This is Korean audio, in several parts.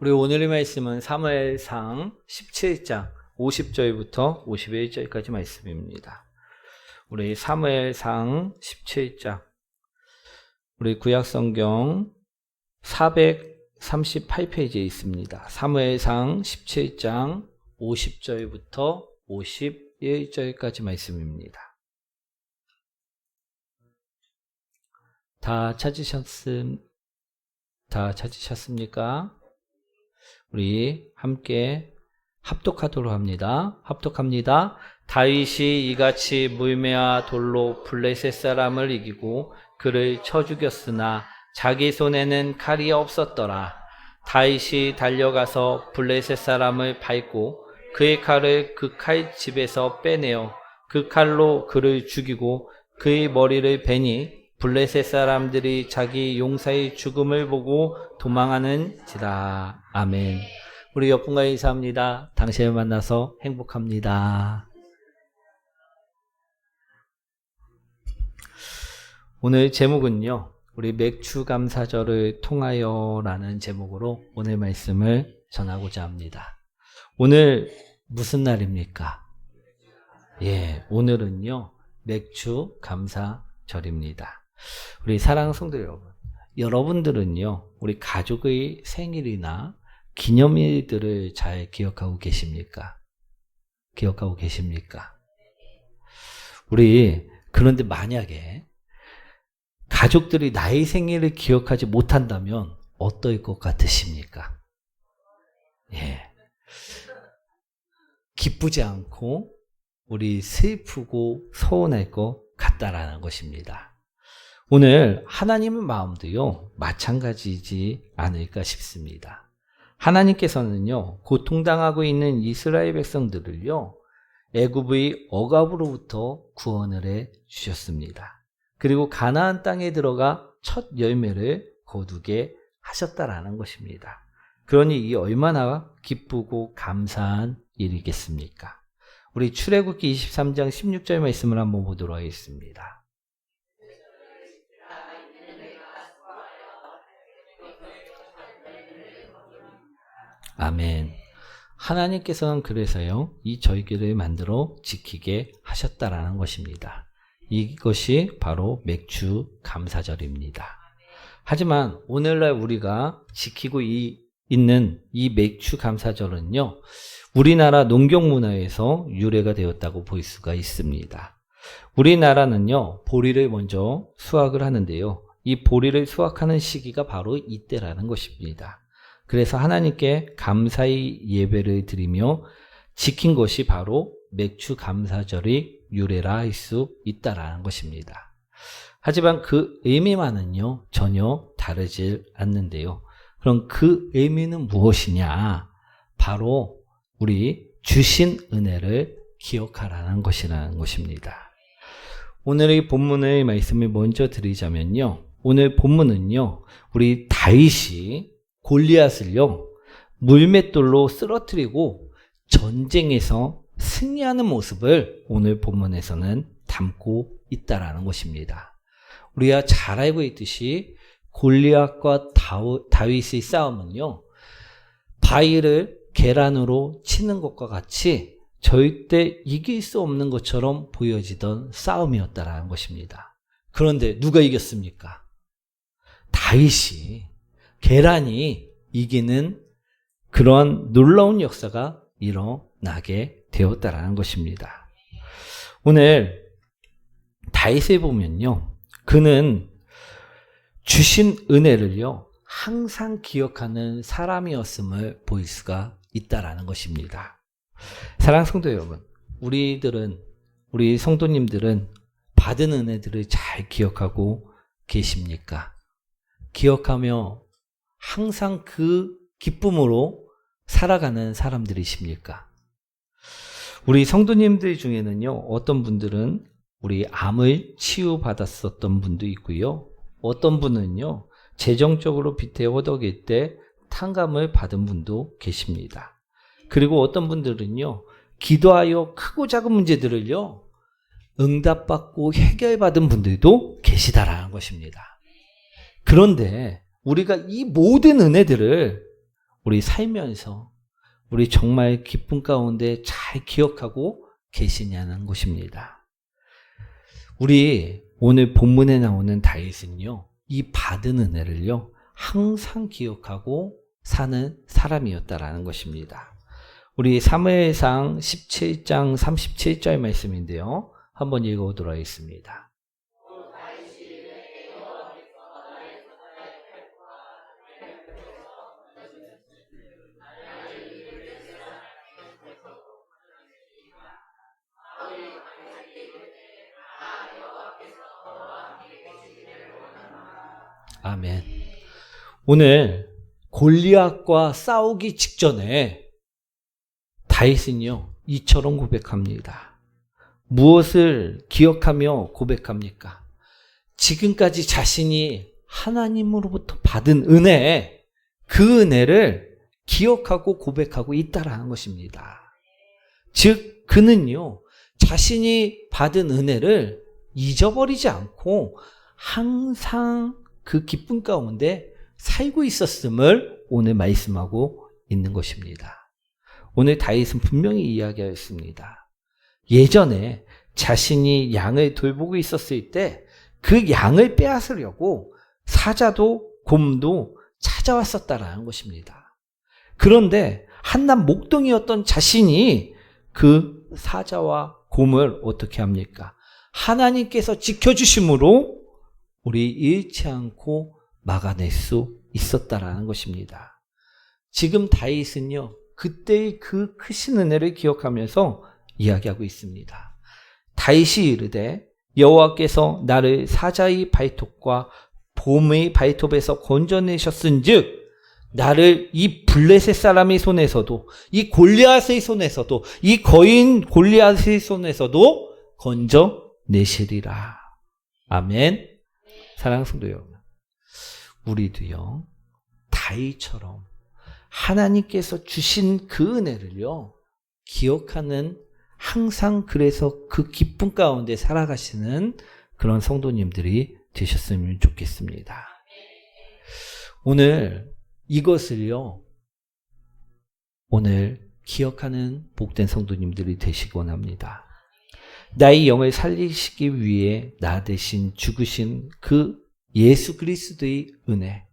우리 오늘의 말씀은 사무엘상 17장 50절부터 51절까지 말씀입니다. 우리 사무엘상 17장 우리 구약성경 438페이지에 있습니다. 사무엘상 17장 50절부터 51절까지 말씀입니다. 다 찾으셨음, 다 찾으셨습니까? 우리 함께 합독하도록 합니다. 합독합니다. 다윗이 이같이 물매와 돌로 블레셋 사람을 이기고 그를 쳐 죽였으나 자기 손에는 칼이 없었더라. 다윗이 달려가서 블레셋 사람을 밟고 그의 칼을 그 칼 집에서 빼내어 그 칼로 그를 죽이고 그의 머리를 베니 블레셋 사람들이 자기 용사의 죽음을 보고 도망하는지라. 아멘. 우리 옆분과 인사합니다. 당신을 만나서 행복합니다. 오늘 제목은요. 우리 맥주 감사절을 통하여라는 제목으로 오늘 말씀을 전하고자 합니다. 오늘 무슨 날입니까? 예, 오늘은요. 맥주 감사절입니다. 우리 사랑하는 성도 여러분, 여러분들은요, 우리 가족의 생일이나 기념일들을 잘 기억하고 계십니까? 기억하고 계십니까? 우리, 그런데 만약에 가족들이 나의 생일을 기억하지 못한다면 어떨 것 같으십니까? 예. 기쁘지 않고 우리 슬프고 서운할 것 같다라는 것입니다. 오늘 하나님의 마음도요, 마찬가지지 않을까 싶습니다. 하나님께서는요, 고통당하고 있는 이스라엘 백성들을요, 애굽의 억압으로부터 구원을 해 주셨습니다. 그리고 가나안 땅에 들어가 첫 열매를 거두게 하셨다라는 것입니다. 그러니 이 얼마나 기쁘고 감사한 일이겠습니까? 우리 출애굽기 23장 16절 말씀을 한번 보도록 하겠습니다. 아멘. 하나님께서는 그래서요, 이 절기를 만들어 지키게 하셨다라는 것입니다. 이것이 바로 맥주 감사절입니다. 하지만 오늘날 우리가 지키고 이, 있는 이 맥주 감사절은요, 우리나라 농경 문화에서 유래가 되었다고 볼 수가 있습니다. 우리나라는요, 보리를 먼저 수확을 하는데요, 이 보리를 수확하는 시기가 바로 이때라는 것입니다. 그래서 하나님께 감사의 예배를 드리며 지킨 것이 바로 맥주 감사절의 유래라 할 수 있다라는 것입니다. 하지만 그 의미만은요, 전혀 다르질 않는데요. 그럼 그 의미는 무엇이냐? 바로 우리 주신 은혜를 기억하라는 것이라는 것입니다. 오늘의 본문의 말씀을 먼저 드리자면요. 오늘 본문은요, 우리 다윗이 골리앗을요, 물맷돌로 쓰러뜨리고 전쟁에서 승리하는 모습을 오늘 본문에서는 담고 있다라는 것입니다. 우리가 잘 알고 있듯이 골리앗과 다윗의 싸움은요, 바위를 계란으로 치는 것과 같이 절대 이길 수 없는 것처럼 보여지던 싸움이었다라는 것입니다. 그런데 누가 이겼습니까? 다윗이 계란이 이기는 그런 놀라운 역사가 일어나게 되었다라는 것입니다. 오늘 다윗에 보면요. 그는 주신 은혜를요. 항상 기억하는 사람이었음을 보일 수가 있다라는 것입니다. 사랑 성도 여러분, 우리들은 우리 성도님들은 받은 은혜들을 잘 기억하고 계십니까? 기억하며 항상 그 기쁨으로 살아가는 사람들이십니까? 우리 성도님들 중에는요, 어떤 분들은 우리 암을 치유받았었던 분도 있고요. 어떤 분은요, 재정적으로 빛에 호덕일 때 탕감을 받은 분도 계십니다. 그리고 어떤 분들은요, 기도하여 크고 작은 문제들을요, 응답받고 해결받은 분들도 계시다라는 것입니다. 그런데 우리가 이 모든 은혜들을 우리 살면서 우리 정말 기쁨 가운데 잘 기억하고 계시냐는 것입니다. 우리 오늘 본문에 나오는 다윗은요, 이 받은 은혜를요, 항상 기억하고 사는 사람이었다라는 것입니다. 우리 사무엘상 17장 37절 말씀인데요. 한번 읽어보도록 하겠습니다. 아멘. 오늘 골리앗과 싸우기 직전에 다윗은요 이처럼 고백합니다. 무엇을 기억하며 고백합니까? 지금까지 자신이 하나님으로부터 받은 은혜, 그 은혜를 기억하고 고백하고 있다라는 것입니다. 즉, 그는요, 자신이 받은 은혜를 잊어버리지 않고 항상 그 기쁨 가운데 살고 있었음을 오늘 말씀하고 있는 것입니다. 오늘 다윗은 분명히 이야기하였습니다. 예전에 자신이 양을 돌보고 있었을 때 그 양을 빼앗으려고 사자도 곰도 찾아왔었다라는 것입니다. 그런데 한낱 목동이었던 자신이 그 사자와 곰을 어떻게 합니까? 하나님께서 지켜주심으로 우리 잃지 않고 막아낼 수 있었다라는 것입니다. 지금 다윗은요, 그때의 그 크신 은혜를 기억하면서 이야기하고 있습니다. 다윗이 이르되 여호와께서 나를 사자의 발톱과 봄의 발톱에서 건져내셨은즉 나를 이 블레셋 사람의 손에서도 이 골리앗의 손에서도 이 거인 골리앗의 손에서도 건져 내시리라. 아멘. 사랑하는 성도 여러분. 우리도요. 다이처럼 하나님께서 주신 그 은혜를요. 기억하는 항상 그래서 그 기쁨 가운데 살아가시는 그런 성도님들이 되셨으면 좋겠습니다. 오늘 이것을요, 오늘 기억하는 복된 성도님들이 되시기 원합니다. 나의 영을 살리시기 위해 나 대신 죽으신 그 예수 그리스도의 은혜,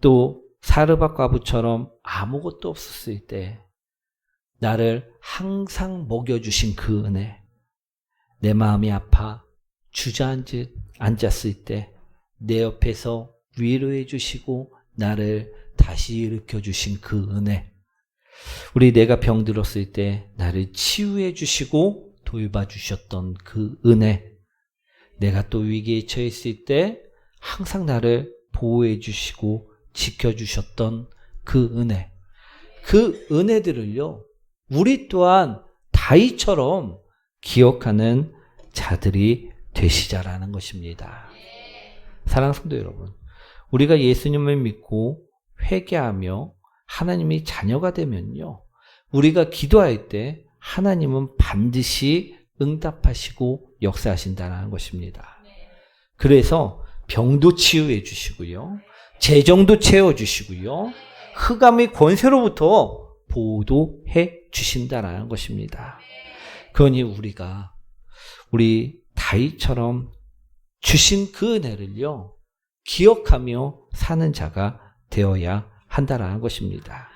또 사르밧 과부처럼 아무것도 없었을 때 나를 항상 먹여주신 그 은혜, 내 마음이 아파 주저앉았을 때 내 옆에서 위로해 주시고 나를 다시 일으켜 주신 그 은혜, 우리 내가 병들었을 때 나를 치유해 주시고 돌봐 주셨던 그 은혜, 내가 또 위기에 처했을 때 항상 나를 보호해 주시고 지켜 주셨던 그 은혜, 그 은혜들을요, 우리 또한 다이처럼 기억하는 자들이 되시자라는 것입니다. 사랑하는 성도 여러분, 우리가 예수님을 믿고 회개하며 하나님의 자녀가 되면요. 우리가 기도할 때 하나님은 반드시 응답하시고 역사하신다는 것입니다. 그래서 병도 치유해 주시고요. 재정도 채워 주시고요. 흑암의 권세로부터 보호도 해 주신다라는 것입니다. 그러니 우리가 우리 다이처럼 주신 그 은혜를요 기억하며 사는 자가 되어야 한다라는 것입니다.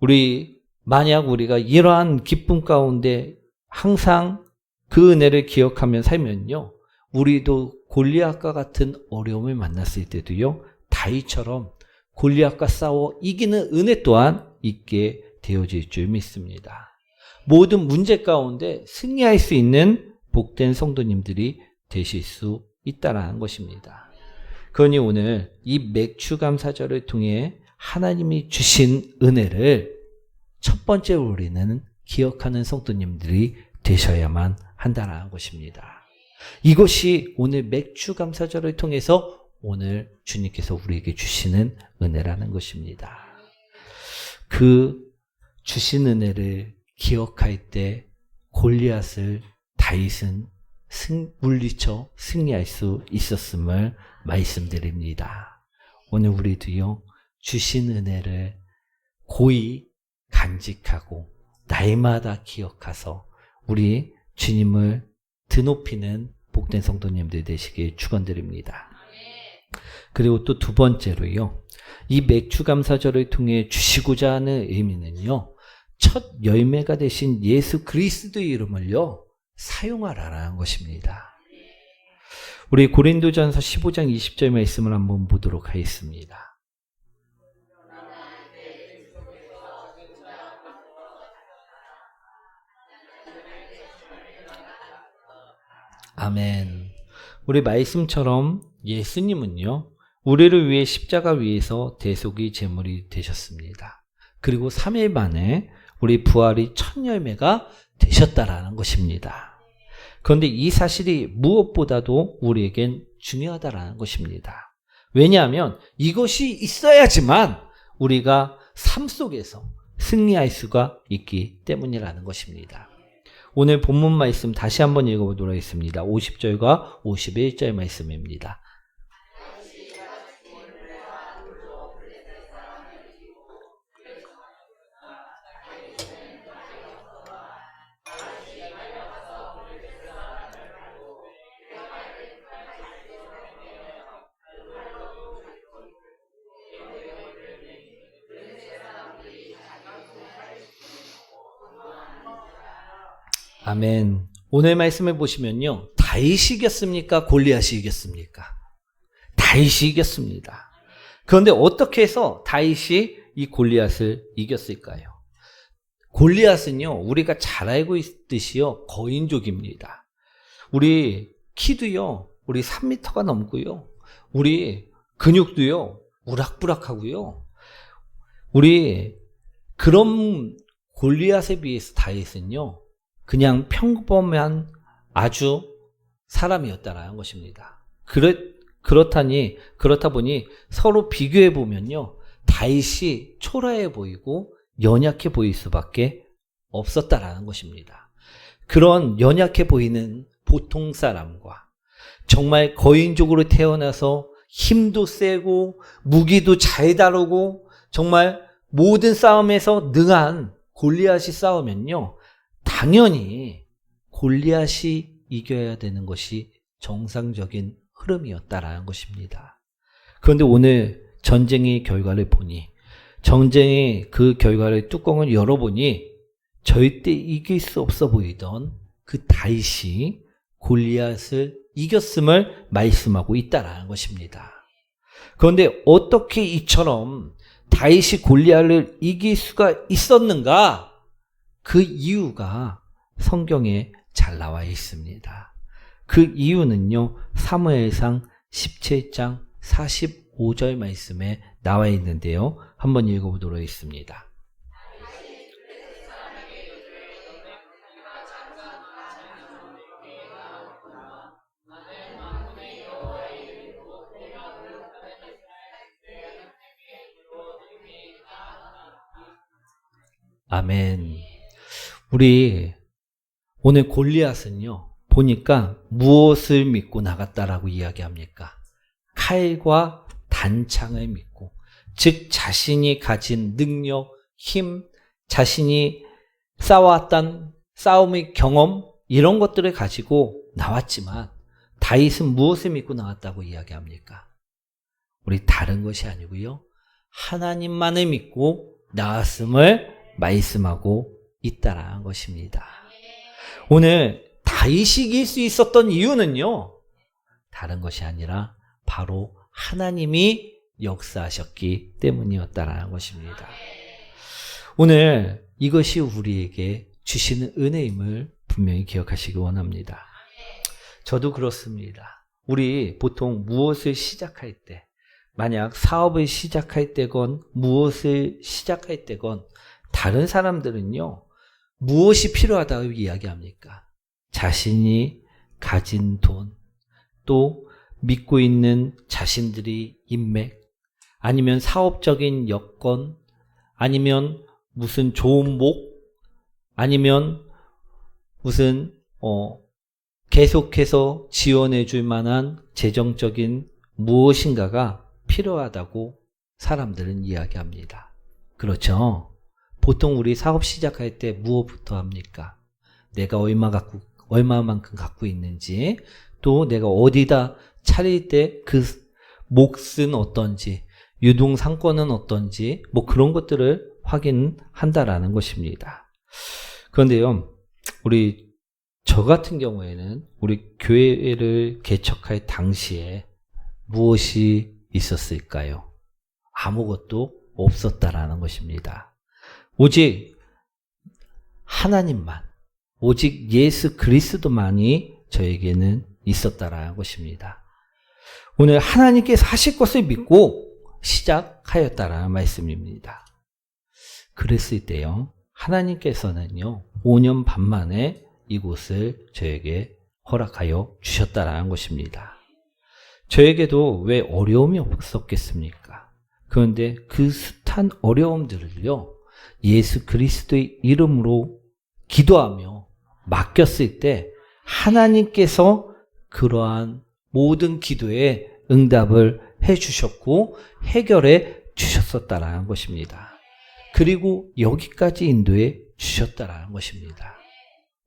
우리 만약 우리가 이러한 기쁨 가운데 항상 그 은혜를 기억하며 살면요 우리도 골리앗과 같은 어려움을 만났을 때도요 다이처럼 골리앗과 싸워 이기는 은혜 또한 있게 되어질 줄 믿습니다. 모든 문제 가운데 승리할 수 있는 복된 성도님들이 되실 수 있다라는 것입니다. 그러니 오늘 이 맥주 감사절을 통해 하나님이 주신 은혜를 첫 번째로 우리는 기억하는 성도님들이 되셔야만 한다라는 것입니다. 이것이 오늘 맥주 감사절을 통해서 오늘 주님께서 우리에게 주시는 은혜라는 것입니다. 그 주신 은혜를 기억할 때 골리앗을 다윗은 승, 물리쳐 승리할 수 있었음을 말씀드립니다. 오늘 우리도요 주신 은혜를 고이 간직하고 날마다 기억하서 우리 주님을 드높이는 복된 성도님들 되시길 축원드립니다. 그리고 또 두 번째로요. 이 맥주 감사절을 통해 주시고자 하는 의미는요. 첫 열매가 되신 예수 그리스도 이름을요. 사용하라라는 것입니다. 우리 고린도전서 15장 20절 말씀을 한번 보도록 하겠습니다. 아멘. 우리 말씀처럼 예수님은요, 우리를 위해 십자가 위에서 대속이 제물이 되셨습니다. 그리고 3일 만에 우리 부활이 첫 열매가 되셨다라는 것입니다. 그런데 이 사실이 무엇보다도 우리에겐 중요하다라는 것입니다. 왜냐하면 이것이 있어야지만 우리가 삶 속에서 승리할 수가 있기 때문이라는 것입니다. 오늘 본문 말씀 다시 한번 읽어보도록 하겠습니다. 50절과 51절 말씀입니다. 아멘. 오늘 말씀을 보시면요. 다윗이 이겼습니까? 골리앗이 이겼습니까? 다윗이 이겼습니다. 그런데 어떻게 해서 다윗이 이 골리앗을 이겼을까요? 골리앗은요, 우리가 잘 알고 있듯이요, 거인족입니다. 우리 키도요, 우리 3미터가 넘고요, 우리 근육도요, 우락부락하고요, 우리 그런 골리앗에 비해서 다윗은요, 그냥 평범한 아주 사람이었다라는 것입니다. 그렇, 그렇다니, 그렇다 보니 서로 비교해 보면요. 다윗이 초라해 보이고 연약해 보일 수밖에 없었다라는 것입니다. 그런 연약해 보이는 보통 사람과 정말 거인족으로 태어나서 힘도 세고 무기도 잘 다루고 정말 모든 싸움에서 능한 골리앗이 싸우면요. 당연히 골리앗이 이겨야 되는 것이 정상적인 흐름이었다라는 것입니다. 그런데 오늘 전쟁의 결과를 보니 전쟁의 그 결과를 뚜껑을 열어보니 절대 이길 수 없어 보이던 그 다윗이 골리앗을 이겼음을 말씀하고 있다라는 것입니다. 그런데 어떻게 이처럼 다윗이 골리앗을 이길 수가 있었는가? 그 이유가 성경에 잘 나와 있습니다. 그 이유는요, 사무엘상 17장 45절 말씀에 나와 있는데요. 한번 읽어보도록 하겠습니다. 아멘. 우리 오늘 골리앗은요, 보니까 무엇을 믿고 나갔다라고 이야기합니까? 칼과 단창을 믿고, 즉, 자신이 가진 능력, 힘, 자신이 싸웠던 싸움의 경험, 이런 것들을 가지고 나왔지만, 다윗은 무엇을 믿고 나왔다고 이야기합니까? 우리 다른 것이 아니고요. 하나님만을 믿고 나왔음을 말씀하고 있다라는 것입니다. 오늘 다윗이 이길 수 있었던 이유는요. 다른 것이 아니라 바로 하나님이 역사하셨기 때문이었다라는 것입니다. 오늘 이것이 우리에게 주시는 은혜임을 분명히 기억하시기 원합니다. 저도 그렇습니다. 우리 보통 무엇을 시작할 때, 만약 사업을 시작할 때건 무엇을 시작할 때건 다른 사람들은요, 무엇이 필요하다고 이야기합니까? 자신이 가진 돈, 또 믿고 있는 자신들이 인맥, 아니면 사업적인 여건, 아니면 무슨 좋은 목, 아니면 무슨, 어, 계속해서 지원해 줄 만한 재정적인 무엇인가가 필요하다고 사람들은 이야기합니다. 그렇죠? 보통 우리 사업 시작할 때 무엇부터 합니까? 내가 얼마 갖고, 얼마만큼 갖고 있는지, 또 내가 어디다 차릴 때 그 몫은 어떤지, 유동 상권은 어떤지, 뭐 그런 것들을 확인한다라는 것입니다. 그런데요, 우리 저 같은 경우에는 우리 교회를 개척할 당시에 무엇이 있었을까요? 아무것도 없었다라는 것입니다. 오직 하나님만, 오직 예수 그리스도만이 저에게는 있었다라는 것입니다. 오늘 하나님께서 하실 것을 믿고 시작하였다라는 말씀입니다. 그랬을 때요, 하나님께서는요, 5년 반 만에 이곳을 저에게 허락하여 주셨다라는 것입니다. 저에게도 왜 어려움이 없었겠습니까? 그런데 그 숱한 어려움들을요, 예수 그리스도의 이름으로 기도하며 맡겼을 때 하나님께서 그러한 모든 기도에 응답을 해 주셨고 해결해 주셨었다라는 것입니다. 그리고 여기까지 인도해 주셨다라는 것입니다.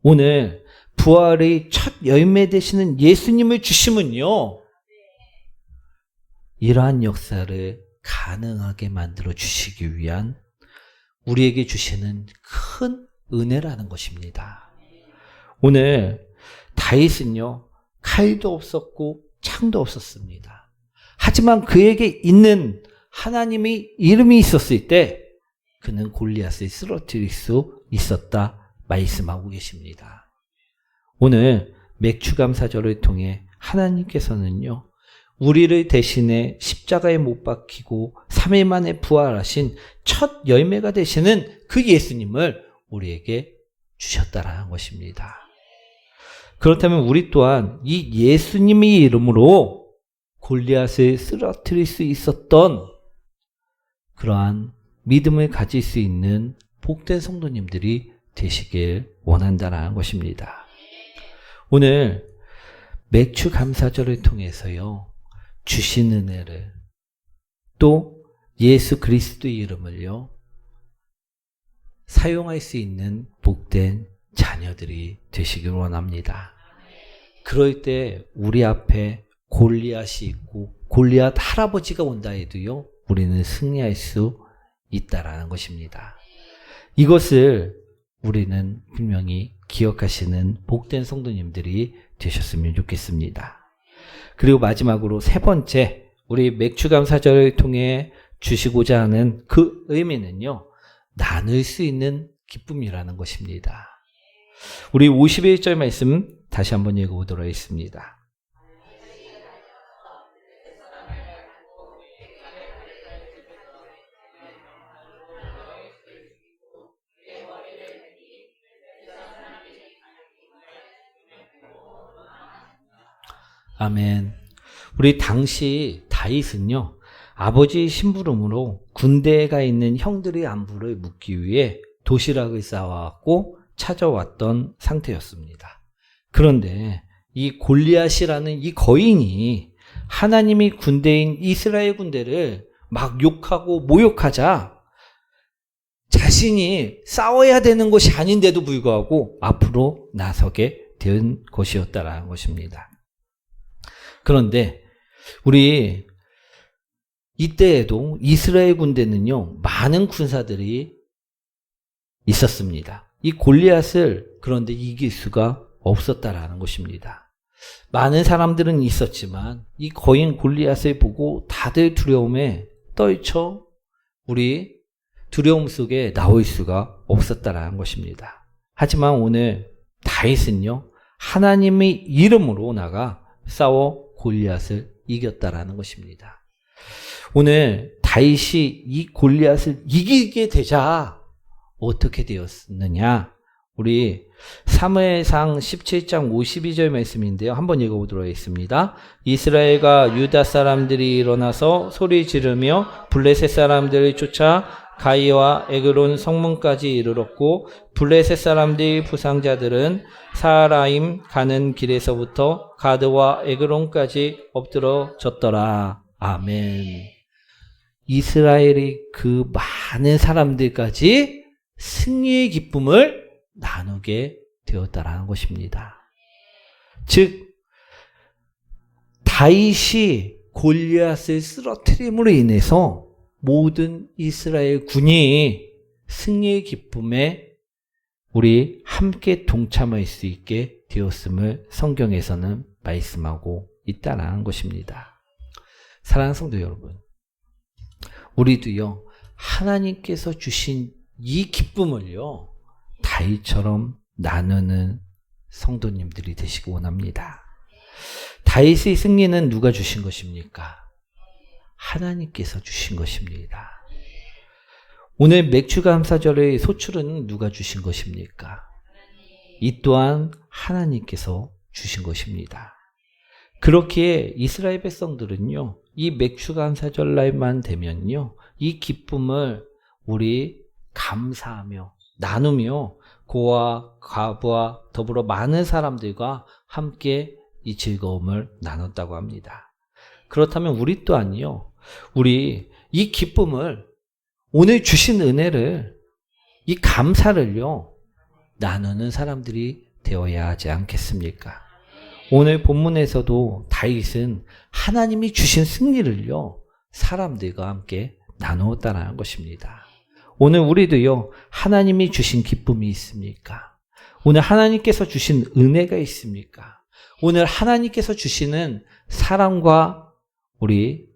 오늘 부활의 첫 열매 되시는 예수님을 주심은요. 이러한 역사를 가능하게 만들어 주시기 위한 우리에게 주시는 큰 은혜라는 것입니다. 오늘 다윗은요. 칼도 없었고 창도 없었습니다. 하지만 그에게 있는 하나님의 이름이 있었을 때 그는 골리앗을 쓰러뜨릴 수 있었다 말씀하고 계십니다. 오늘 맥추감사절을 통해 하나님께서는요. 우리를 대신해 십자가에 못 박히고 3일 만에 부활하신 첫 열매가 되시는 그 예수님을 우리에게 주셨다라는 것입니다. 그렇다면 우리 또한 이 예수님의 이름으로 골리앗을 쓰러뜨릴 수 있었던 그러한 믿음을 가질 수 있는 복된 성도님들이 되시길 원한다라는 것입니다. 오늘 맥주 감사절을 통해서요, 주신 은혜를 또 예수 그리스도의 이름을요, 사용할 수 있는 복된 자녀들이 되시길 원합니다. 그럴 때 우리 앞에 골리앗이 있고 골리앗 할아버지가 온다 해도요, 우리는 승리할 수 있다라는 것입니다. 이것을 우리는 분명히 기억하시는 복된 성도님들이 되셨으면 좋겠습니다. 그리고 마지막으로 세 번째, 우리 맥주감 사절을 통해 주시고자 하는 그 의미는요, 나눌 수 있는 기쁨이라는 것입니다. 우리 51절 말씀 다시 한번 읽어보도록 하겠습니다. 아멘. 우리 당시 다윗은요, 아버지 심부름으로 군대에 가 있는 형들의 안부를 묻기 위해 도시락을 쌓아왔고 찾아왔던 상태였습니다. 그런데 이 골리앗이라는 이 거인이 하나님이 군대인 이스라엘 군대를 막 욕하고 모욕하자 자신이 싸워야 되는 것이 아닌데도 불구하고 앞으로 나서게 된 것이었다라는 것입니다. 그런데 우리 이때에도 이스라엘 군대는요, 많은 군사들이 있었습니다. 이 골리앗을 그런데 이길 수가 없었다라는 것입니다. 많은 사람들은 있었지만 이 거인 골리앗을 보고 다들 두려움에 떨쳐 우리 두려움 속에 나올 수가 없었다라는 것입니다. 하지만 오늘 다윗은요 하나님의 이름으로 나가 싸워 골리앗을 이겼다라는 것입니다. 오늘 다윗이 이 골리앗을 이기게 되자 어떻게 되었느냐? 우리 사무엘상 17장 52절 말씀인데요. 한번 읽어보도록 하겠습니다. 이스라엘과 유다 사람들이 일어나서 소리 지르며 블레셋 사람들을 쫓아 가이와 에그론 성문까지 이르렀고 블레셋 사람들의 부상자들은 사라임 가는 길에서부터 가드와 에그론까지 엎드러졌더라. 아멘. 이스라엘의 그 많은 사람들까지 승리의 기쁨을 나누게 되었다라는 것입니다. 즉 다윗이 골리앗을 쓰러뜨림으로 인해서 모든 이스라엘 군이 승리의 기쁨에 우리 함께 동참할 수 있게 되었음을 성경에서는 말씀하고 있다라는 것입니다. 사랑하는 성도 여러분, 우리도요 하나님께서 주신 이 기쁨을요 다윗처럼 나누는 성도님들이 되시기 원합니다. 다윗의 승리는 누가 주신 것입니까? 하나님께서 주신 것입니다. 오늘 맥주 감사절의 소출은 누가 주신 것입니까? 이 또한 하나님께서 주신 것입니다. 그렇게 이스라엘 백성들은요, 이 맥주감사절 날만 되면요, 이 기쁨을 우리 감사하며 나누며 고와 과부와 더불어 많은 사람들과 함께 이 즐거움을 나눴다고 합니다. 그렇다면 우리 또한요, 우리 이 기쁨을 오늘 주신 은혜를 이 감사를요 나누는 사람들이 되어야 하지 않겠습니까? 오늘 본문에서도 다윗은 하나님이 주신 승리를요 사람들과 함께 나누었다는 것입니다. 오늘 우리도요 하나님이 주신 기쁨이 있습니까? 오늘 하나님께서 주신 은혜가 있습니까? 오늘 하나님께서 주시는 사랑과 우리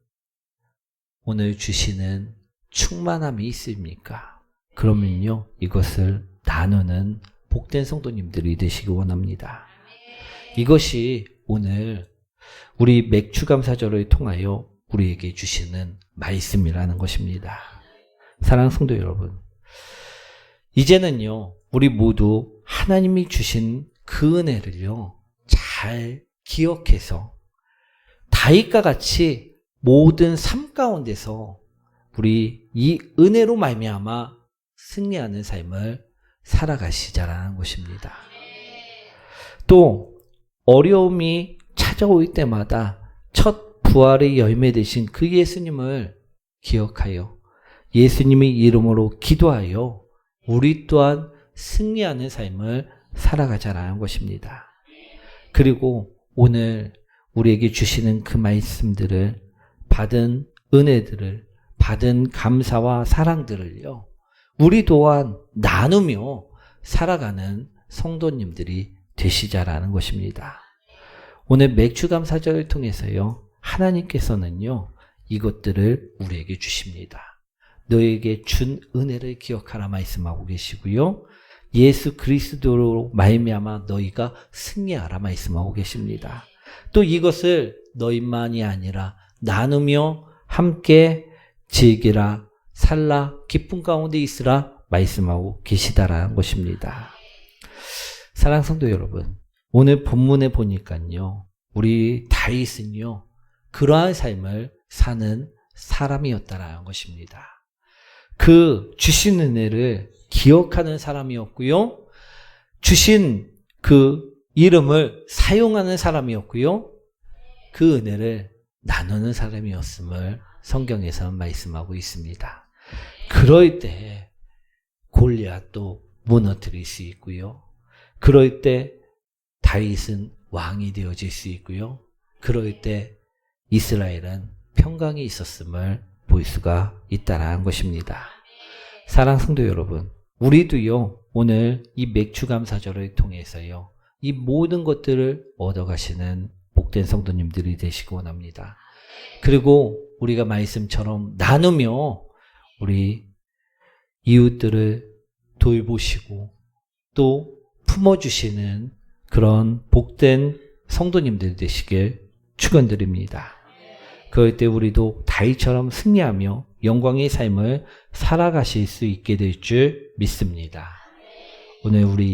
오늘 주시는 충만함이 있습니까? 그러면요, 이것을 나누는 복된 성도님들이 되시기 원합니다. 이것이 오늘 우리 맥주감사절을 통하여 우리에게 주시는 말씀이라는 것입니다. 사랑 성도 여러분, 이제는요, 우리 모두 하나님이 주신 그 은혜를요, 잘 기억해서 다윗과 같이 모든 삶 가운데서 우리 이 은혜로 말미암아 승리하는 삶을 살아가시자라는 것입니다. 또 어려움이 찾아올 때마다 첫 부활의 열매 되신 그 예수님을 기억하여 예수님의 이름으로 기도하여 우리 또한 승리하는 삶을 살아가자라는 것입니다. 그리고 오늘 우리에게 주시는 그 말씀들을 받은 은혜들을 받은 감사와 사랑들을요, 우리 또한 나누며 살아가는 성도님들이 되시자라는 것입니다. 오늘 맥주감사절을 통해서요, 하나님께서는요, 이것들을 우리에게 주십니다. 너에게 준 은혜를 기억하라 말씀하고 계시고요. 예수 그리스도로 말미암아 너희가 승리하라 말씀하고 계십니다. 또 이것을 너희만이 아니라 나누며 함께 즐기라, 살라, 기쁨 가운데 있으라 말씀하고 계시다라는 것입니다. 사랑 성도 여러분, 오늘 본문에 보니까요, 우리 다윗은요, 그러한 삶을 사는 사람이었다라는 것입니다. 그 주신 은혜를 기억하는 사람이었고요, 주신 그 이름을 사용하는 사람이었고요, 그 은혜를 나누는 사람이었음을 성경에서 말씀하고 있습니다. 그럴 때 골리앗도 무너뜨릴 수 있고요. 그럴 때 다윗은 왕이 되어질 수 있고요. 그럴 때 이스라엘은 평강이 있었음을 볼 수가 있다라는 것입니다. 사랑 성도 여러분, 우리도요 오늘 이 맥주 감사절을 통해서요 이 모든 것들을 얻어가시는 복된 성도님들이 되시기 원합니다. 그리고 우리가 말씀처럼 나누며 우리 이웃들을 돌보시고 또 품어주시는 그런 복된 성도님들 되시길 축원드립니다. 그럴 때 우리도 다윗처럼 승리하며 영광의 삶을 살아가실 수 있게 될 줄 믿습니다. 오늘 우리